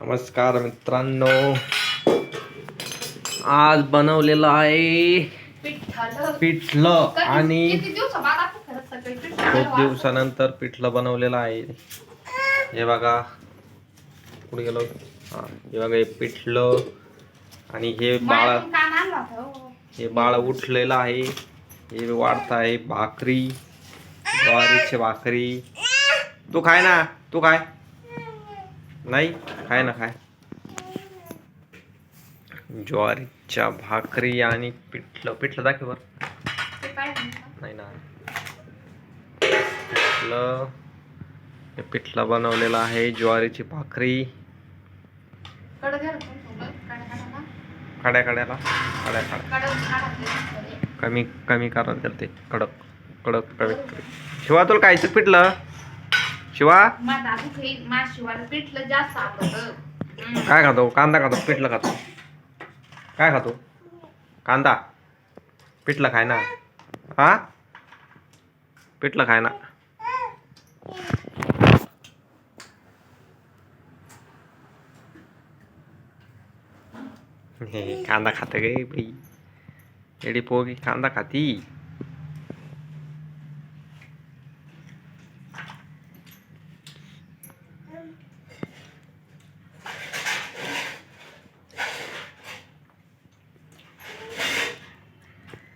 नमस्कार मित्रांनो. आज बनवलेलं आहे पिठलं. आणि खूप. दिवसानंतर पिठलं बनवलेलं आहे. हे बघा. कुठे गेलो. हा हे बघा हे पिठलं आणि हे बाळ हो. हे बाळ उठलेलं आहे. हे वाढत आहे भाकरी. ज्वारीची भाकरी. तू खाय ना तू खाय. नाही खाय ना खाय. ज्वारीच्या भाकरी आणि पिठलं. पिठलं दाखव? नाही ना. पिठलं. हे पिठलं बनवलेलं आहे ज्वारीची भाकरी. कड्या कड्याला कड्या कड्या. कमी कमी करा त्याला ते. कडक कडक कडक शिवा तुला कायचं पिठलं? शिवा? पिठलं जास्त आवडतं. काय खातो? कांदा खातो पिठलं खातो. काय खातो? कांदा. पिठलं खाय ना. हा? पिठलं खाय ना. कांदा खाते गे बाई. एडी पोगी कांदा खाती.